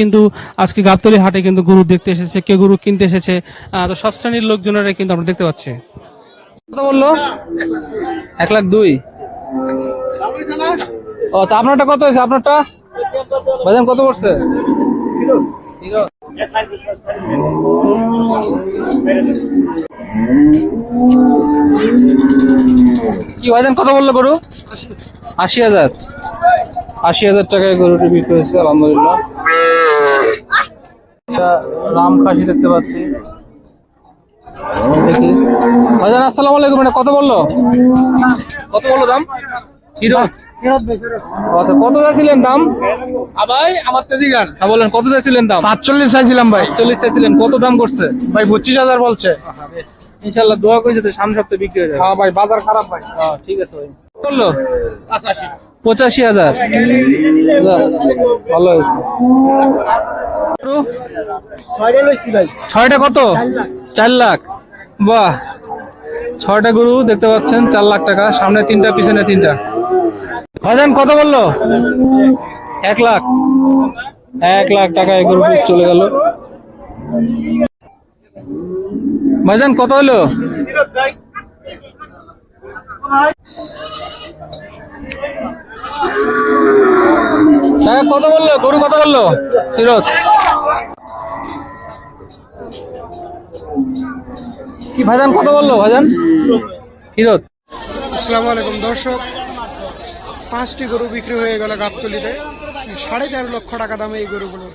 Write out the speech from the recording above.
কিন্তু আজকে গাবতলি হাটে কিন্তু গরু দেখতে এসেছে, কে গরু কিনতে এসেছে তো সব শ্রেণির লোকজনেরা কিন্তু আমরা দেখতে পাচ্ছি। কত বলল? এক লাখ দুই। আচ্ছা আপনারটা কত হয়েছে? আপনারটা? ভাইজান কত পড়ছে? কি ভাইজান কত বলল গরু? আশি হাজার। আশি হাজার টাকায় গরুটি বিক্রি হয়েছে, আলহামদুলিল্লাহ। রাম খাসি দেখতে পাচ্ছি। দেখি। ভাইজান আসসালামু আলাইকুম এটা কত বলল? কত বলল দাম? আচ্ছা কত চাইছিলেন দাম? ভাই আমার তেজি গান। হ্যাঁ বলেন কত চাইছিলেন দাম? পাঁচচল্লিশ চাইছিলাম ভাই। চল্লিশ চাইছিলেন কত দাম করছে? ভাই পঁচিশ হাজার বলছে। ইনশাল্লাহ দোয়া করে যাতে সামনে সপ্তাহে বিক্রি হয়ে যাবে হ্যাঁ ভাই বাজার খারাপ ভাই। হ্যাঁ ঠিক আছে ভাই। বলল? পঁচাশি পঁচাশি হাজার। ভালো হয়েছে। ছয়টা কত? চার লাখ। বাহ। ছয়টা গরু দেখতে পাচ্ছেন চার লাখ টাকা। সামনে তিনটা পিছনে তিনটা। ভাইজান কত বলল? এক লাখ। এক লাখ টাকা এই গরু চলে গেল। ভাইজান কত হলো? টাকা কত বলল, গরু কত বলল। ফিরোজ। কি ভাইজান কত বলল, ভাইজান? ফিরোজ। আসসালামু আলাইকুম, দর্শক। পাঁচটি গরু বিক্রি হয়ে গেল গাবতলিতে। সাড়ে চার লক্ষ টাকা দামে এই গরুগুলো।